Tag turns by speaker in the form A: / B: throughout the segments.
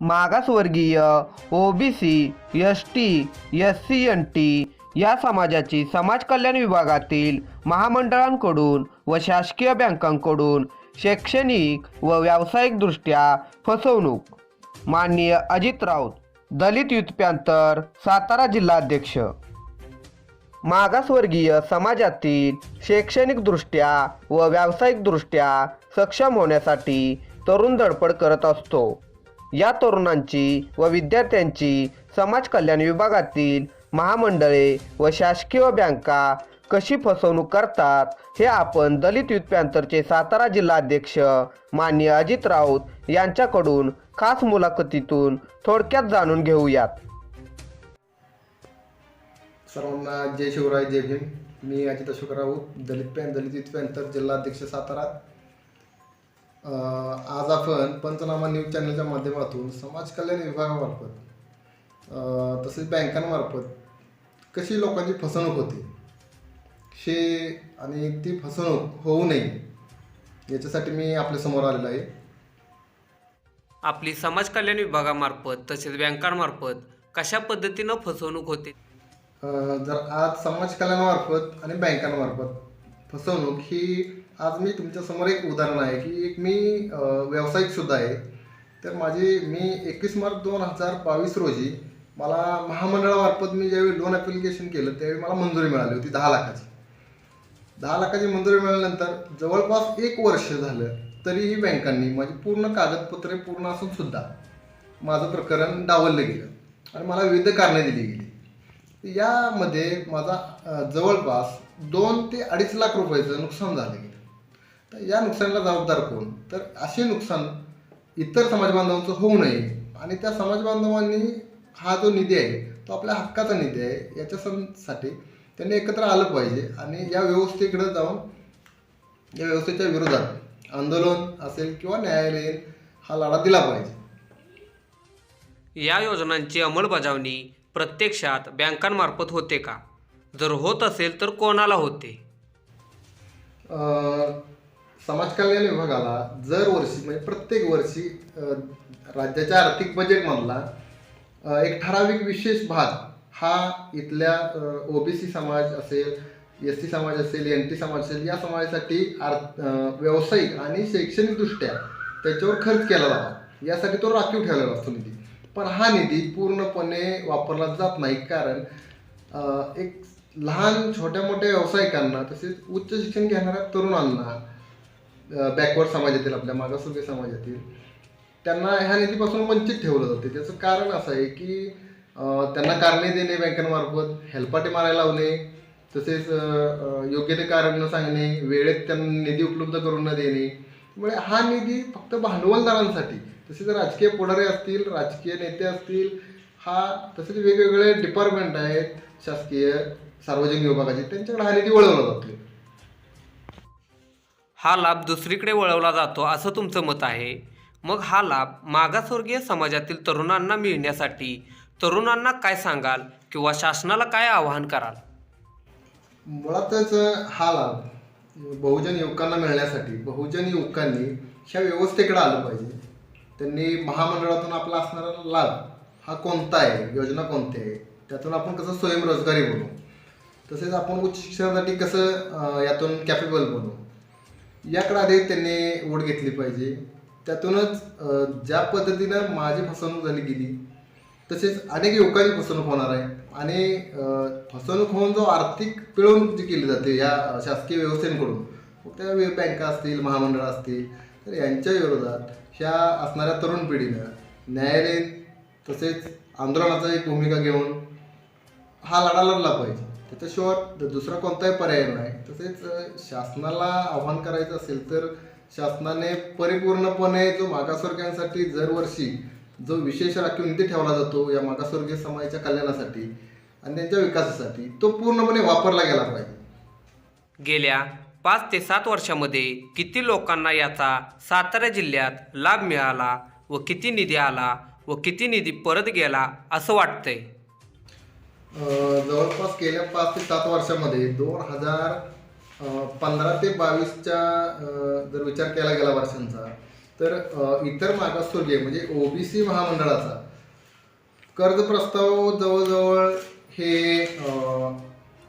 A: मागासवर्गीय OBC S T S C N T या समाजाची समाज कल्याण विभागातील महामंडळांकडून व शासकीय बँकांकडून शैक्षणिक व व्यावसायिकदृष्ट्या फसवणूक. माननीय अजित राऊत दलित युथप्यांतर सातारा जिल्हाध्यक्ष. मागासवर्गीय समाजातील शैक्षणिकदृष्ट्या व व्यावसायिकदृष्ट्या सक्षम होण्यासाठी तरुण धडपड करत असतो. या तरुणांची व विद्यार्थ्यांची समाज कल्याण विभागातील महामंडळे व शासकीय बँका कशी फसवणूक करतात हे आपण दलित युथ सातारा जिल्हाध्यक्ष मान्य अजित राऊत यांच्याकडून खास मुलाखतीतून थोडक्यात जाणून घेऊयात.
B: सर्वांना जय शिवराय जय भीम. मी Ajit Ashok Raut Dalit pan Dalit youth panther जिल्हा अध्यक्ष सातारा. आज आपण पंचनामा न्यूज चॅनलच्या माध्यमातून समाज कल्याण विभागामार्फत तसेच बँकांमार्फत कशी लोकांची फसवणूक होते हे आणि ती फसवणूक होऊ नये याच्यासाठी मी आपल्यासमोर आलेलो आहे.
C: आपली समाज कल्याण विभागामार्फत तसेच बँकांमार्फत कशा पद्धतीनं फसवणूक होते?
B: जर आज समाज कल्याणामार्फत आणि बँकांमार्फत फसवणूक ही आज मी तुमच्यासमोर एक उदाहरण आहे की एक मी व्यावसायिकसुद्धा व्यावसायिक सुद्धा आहे. तर माझी मी एकवीस मार्च दोन हजार बावीस रोजी मला महामंडळामार्फत मी ज्यावेळी लोन ॲप्लिकेशन केलं त्यावेळी मला मंजुरी मिळाली होती दहा लाखाची. दहा लाखाची मंजुरी मिळाल्यानंतर जवळपास एक वर्ष झालं तरीही बँकांनी माझी पूर्ण कागदपत्रे पूर्ण असून सुद्धा माझं प्रकरण डावललं गेलं आणि मला विविध कारणे दिली गेली. यामध्ये माझा जवळपास दोन ते अडीच लाख रुपयाचं नुकसान झालं गेलं. तर या नुकसानीला जबाबदार कोण? तर असे नुकसान इतर समाज बांधवांचं होऊ नये. आणि त्या समाज बांधवांनी हा जो निधी आहे तो आपल्या हक्काचा निधी आहे याच्यासाठी त्यांनी एकत्र आलं पाहिजे. आणि या व्यवस्थेकडे जाऊन या व्यवस्थेच्या विरोधात आंदोलन असेल किंवा न्यायालयीन हा लढा दिला पाहिजे.
C: या योजनांची अंमलबजावणी प्रत्यक्षात बँकांमार्फत होते का? जर होत असेल तर कोणाला होते?
B: समाज कल्याण विभागाला दर वर्षी म्हणजे प्रत्येक वर्षी राज्याच्या आर्थिक बजेटमधला एक ठराविक विशेष भाग हा इथल्या ओबीसी समाज असेल एस टी समाज असेल एन टी समाज असेल या समाजासाठी आर् व्यावसायिक आणि शैक्षणिकदृष्ट्या त्याच्यावर खर्च केला जावा यासाठी तो राखीव ठेवलेला असतो निधी. पण हा निधी पूर्णपणे वापरला जात नाही. कारण एक लहान छोट्या मोठ्या व्यावसायिकांना तसेच उच्च शिक्षण घेणाऱ्या तरुणांना बॅकवर्ड समाजातील आपल्या मागासवर्गीय समाजातील त्यांना ह्या निधीपासून वंचित ठेवलं जाते. त्याचं कारण असं आहे की त्यांना कारणे देणे बँकांमार्फत हेलपाटे मारायला लावणे तसेच योग्य ते कारण न सांगणे वेळेत त्यांना निधी उपलब्ध करून न देणे त्यामुळे हा निधी फक्त भांडवलदारांसाठी तसेच राजकीय पुढारे असतील राजकीय नेते असतील हा तसेच वेगवेगळे डिपार्टमेंट आहेत शासकीय सार्वजनिक विभागाचे त्यांच्याकडे हा निधी वळवला जातो
C: हा लाभ दुसरीकडे वळवला जातो असं तुमचं मत आहे? मग हा लाभ मागासवर्गीय समाजातील तरुणांना मिळण्यासाठी तरुणांना काय सांगाल किंवा शासनाला काय आवाहन कराल?
B: मुळातच हा लाभ बहुजन युवकांना मिळण्यासाठी बहुजन युवकांनी ह्या व्यवस्थेकडे आलं पाहिजे. त्यांनी महामंडळातून आपला असणारा लाभ हा कोणता आहे? योजना कोणती आहे? त्यातून आपण कसं स्वयंरोजगारी बनवू तसेच आपण उच्च शिक्षणासाठी कसं यातून कॅपेबल बनवू याकडे आधी त्यांनी ओढ घेतली पाहिजे. त्यातूनच ज्या पद्धतीनं माझी फसवणूक झाली गेली तसेच अनेक युवकांची फसवणूक होणार आहे. आणि फसवणूक होऊन जो आर्थिक पिळवणूक जी केली जाते या शासकीय व्यवस्थेकडून त्या बँका असतील महामंडळ असतील तर यांच्या विरोधात ह्या असणाऱ्या तरुण पिढीनं न्यायालयीन तसेच आंदोलनाचा एक भूमिका घेऊन हा लढा लढला पाहिजे. त्याच्याशिवाय दुसरा कोणताही पर्याय नाही. तसेच शासनाला आव्हान करायचं असेल तर शासनाने परिपूर्णपणे जो मागासवर्गीयांसाठी दरवर्षी जो विशेष राखीव निधी ठेवला जातो या मागासवर्गीय समाजाच्या कल्याणासाठी आणि त्यांच्या विकासासाठी तो पूर्णपणे वापरला गेला पाहिजे.
C: गेल्या पाच ते सात वर्षामध्ये किती लोकांना याचा सातारा जिल्ह्यात लाभ मिळाला व किती निधी आला व किती निधी परत गेला असं वाटतंय?
B: जवळपास गेल्या पाच ते सात वर्षामध्ये दोन हजार पंधरा ते बावीसच्या जर विचार केला गेला वर्षांचा तर इतर मागासवर्गीय म्हणजे ओबीसी महामंडळाचा कर्ज प्रस्ताव जवळजवळ हे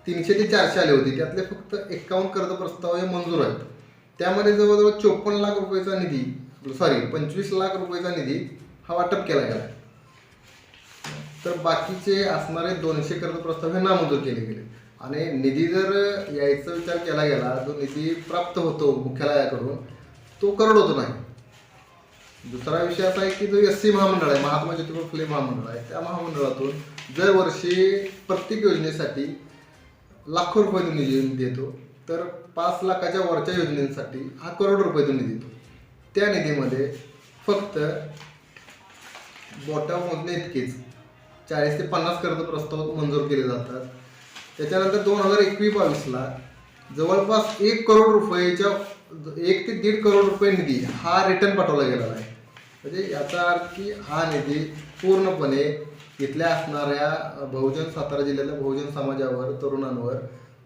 B: तीनशे ते चारशे आले होते. त्यातले फक्त एक्कावन्न कर्ज प्रस्ताव हे मंजूर आहेत. त्यामध्ये जवळजवळ चोपन्न लाख रुपयाचा निधी सॉरी पंचवीस लाख रुपयाचा निधी हा वाटप केला गेला तर बाकीचे असणारे दोनशे कर्ज प्रस्ताव हे नामंजूर केले गेले. आणि निधी जर यायचा विचार केला गेला जो निधी प्राप्त होतो मुख्यालयाकडून तो करोडोतो नाही. दुसरा विषय असा आहे की जो एस सी महामंडळ आहे महात्मा ज्योतिबा फुले महामंडळ आहे त्या महामंडळातून दरवर्षी प्रत्येक योजनेसाठी लाखो रुपये निधी देतो. तर पाच लाखाच्या वरच्या योजनेसाठी हा करोड रुपये निधी देतो. त्या निधीमध्ये फक्त बोटा मोजणे इतकेच. चाळीस ते पन्नास कर्ज प्रस्ताव मंजूर केले जातात. त्याच्यानंतर दोन हजार एकवीस बावीसला जवळपास एक करोड रुपयेच्या एक ते दीड करोड रुपये निधी हा रिटर्न पाठवला गेलेला आहे. म्हणजे याचा अर्थ की हा निधी पूर्णपणे इथल्या असणाऱ्या बहुजन सातारा जिल्ह्यातल्या बहुजन समाजावर तरुणांवर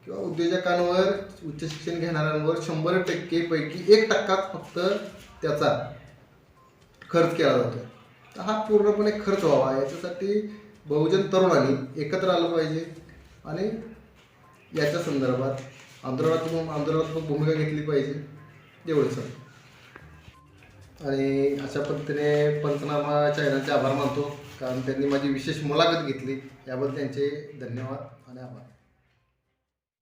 B: किंवा उद्योजकांवर उच्च शिक्षण घेणाऱ्यांवर शंभर टक्के पैकी एक टक्काच फक्त त्याचा खर्च केला जातो तर हा पूर्णपणे खर्च व्हावा. याच्यासाठी बहुजन तरुणांनी एकत्र आलं पाहिजे. आणि याच्या संदर्भात आंदोलनात्मक आंदोलनात्मक भूमिका घेतली पाहिजे. एवढंच आणि अशा पद्धतीने पंचनामा चॅनलचे आभार मानतो. कारण त्यांनी माझी विशेष मुलाखत घेतली. याबद्दल त्यांचे धन्यवाद आणि आभार.